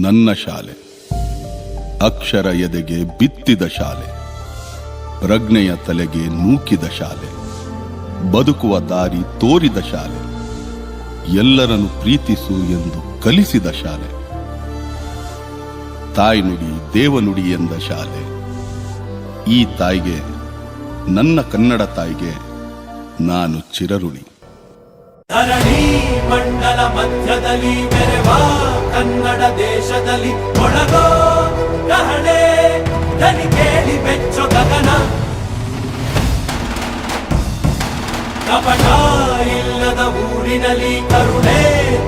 ನನ್ನ ಶಾಲೆ. ಅಕ್ಷರ ಎದೆಗೆ ಬಿತ್ತಿದ ಶಾಲೆ. ಪ್ರಜ್ಞೆಯ ತಲೆಗೆ ನೂಕಿದ ಶಾಲೆ. ಬದುಕುವ ದಾರಿ ತೋರಿದ ಶಾಲೆ. ಎಲ್ಲರನ್ನು ಪ್ರೀತಿಸು ಎಂದು ಕಲಿಸಿದ ಶಾಲೆ. ತಾಯ್ನುಡಿ, ದೇವನುಡಿ ಎಂದ ಶಾಲೆ. ಈ ತಾಯಿಗೆ, ನನ್ನ ಕನ್ನಡ ತಾಯಿಗೆ ನಾನು ಧರಣಿ ಮಂಡಲ ಮಧ್ಯದಲ್ಲಿ ಕನ್ನಡ ದೇಶದಲ್ಲಿ ಒಳಗೋ ಕಹಳೆ ದನಿ ಕೇಳಿ ಬೆಚ್ಚು ಗಗನ. ಕಪಟ ಇಲ್ಲದ ಊರಿನಲ್ಲಿ, ಕರುಣೆ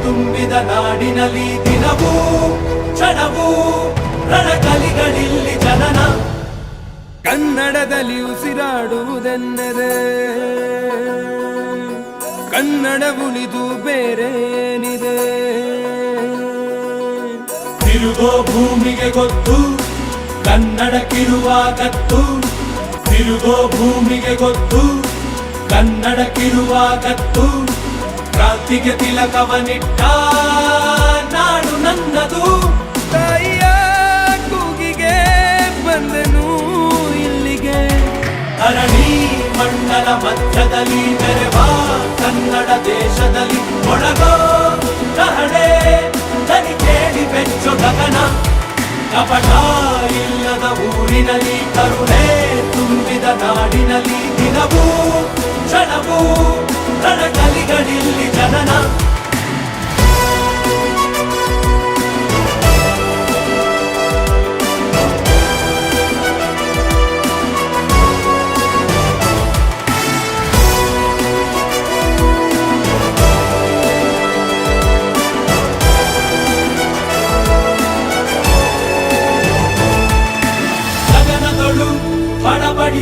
ತುಂಬಿದ ನಾಡಿನಲ್ಲಿ ದಿನವೂ ಕ್ಷಣವೂ ರಣಕಲಿಗಳಿಲ್ಲಿ ಜನನ. ಕನ್ನಡದಲ್ಲಿ ಉಸಿರಾಡುವುದೆಂದರೆ ಕನ್ನಡ ಉಳಿದು ಬೇರೆ ಏನಿದೆ ತಿರುಗೋ ಭೂಮಿಗೆ ಗೊತ್ತು ಕನ್ನಡಕ್ಕಿರುವ ಕತ್ತು ತಿರುಗೋ ಭೂಮಿಗೆ ಗೊತ್ತು ಕನ್ನಡಕ್ಕಿರುವ ಕತ್ತು ಕ್ರಾಂತಿಗೆ ತಿಲಕವನಿಟ್ಟ ನಾಡು ನನ್ನದು. ತಾಯಿಯ ಕೂಗಿಗೆ ಬಂದನು ಇಲ್ಲಿಗೆ. ಅರಣಿ ಮಂಡಲ ಮಧ್ಯದಲ್ಲಿ ಬೆರೆವಾ ಕನ್ನಡ ದೇಶದಲ್ಲಿ ಒಳಗೋ ಕಪಟ ಇಲ್ಲದ ಊರಿನಲ್ಲಿ ಕರುಣೆ ತುಂಬಿದ ನಾಡಿನಲ್ಲಿ ದಿನವೂ ಕ್ಷಣವೂ ರಣಕಲಿಗಳಿಲ್ಲಿ ಜನನ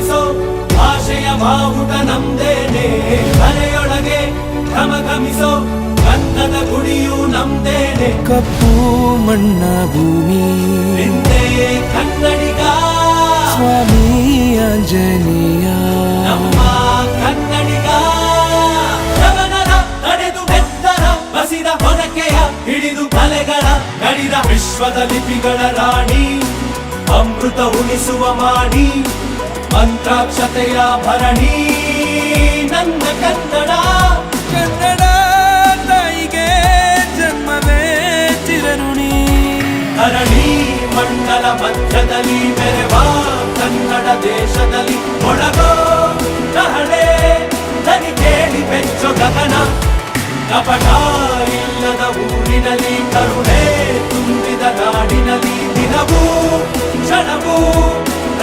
ಬಡಬಡಿಸೋ ಆಶಯ ಬಾವುಟ ನಮ್ದೇನೆ ಮನೆಯೊಳಗೆ ಘಮಘಮಿಸೋ ಗಂಧದ ಗುಡಿಯು ನಮ್ದೇನೆ ಕಪ್ಪು ಮಣ್ಣ ಭೂಮಿ. ನಿಂದೆ ಕನ್ನಡಿಗ. ಸ್ವಾಮಿ ಆಂಜನೇಯ. ನಮ್ಮ ಕನ್ನಡಿಗ. ಗಗನದ ನಡೆದು ಬೆತ್ತರ ಬಸಿದ ಹೊರಕೆಯ ಹಿಡಿದು ಕಲೆಗಳ ನಡಿದ ವಿಶ್ವದ ಲಿಪಿಗಳ ರಾಣಿ. ಅಮೃತ ಉಳಿಸುವ ಮಾಡಿ ಮಂತ್ರಾಕ್ಷತೆಯ ಭರಣಿ ನನ್ನ ಕನ್ನಡ. ಕನ್ನಡ ತಾಯಿಗೆ ಜನ್ಮವೇ ಚಿರಋಣಿ. ಧರಣಿ ಮಂಡಲ ಮಧ್ಯದಲ್ಲಿ ಮೆರೆವ ಕನ್ನಡ ದೇಶದಲ್ಲಿ ಒಳಗೋ ಕಹಳೆ ನನಿ ಕೇಳಿ ಬೆಚ್ಚು ಗಗನ ಕಪಟ ಇಲ್ಲದ ಊರಿನಲ್ಲಿ ಕರುಣೆ ತುಂಬಿದ ನಾಡಿನಲ್ಲಿ ದಿನವೂ ಕ್ಷಣವೂ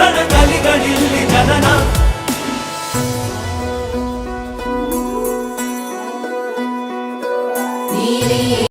ಧನ ಕಲಿಗಳಿಲ್ಲಿ ಜನನ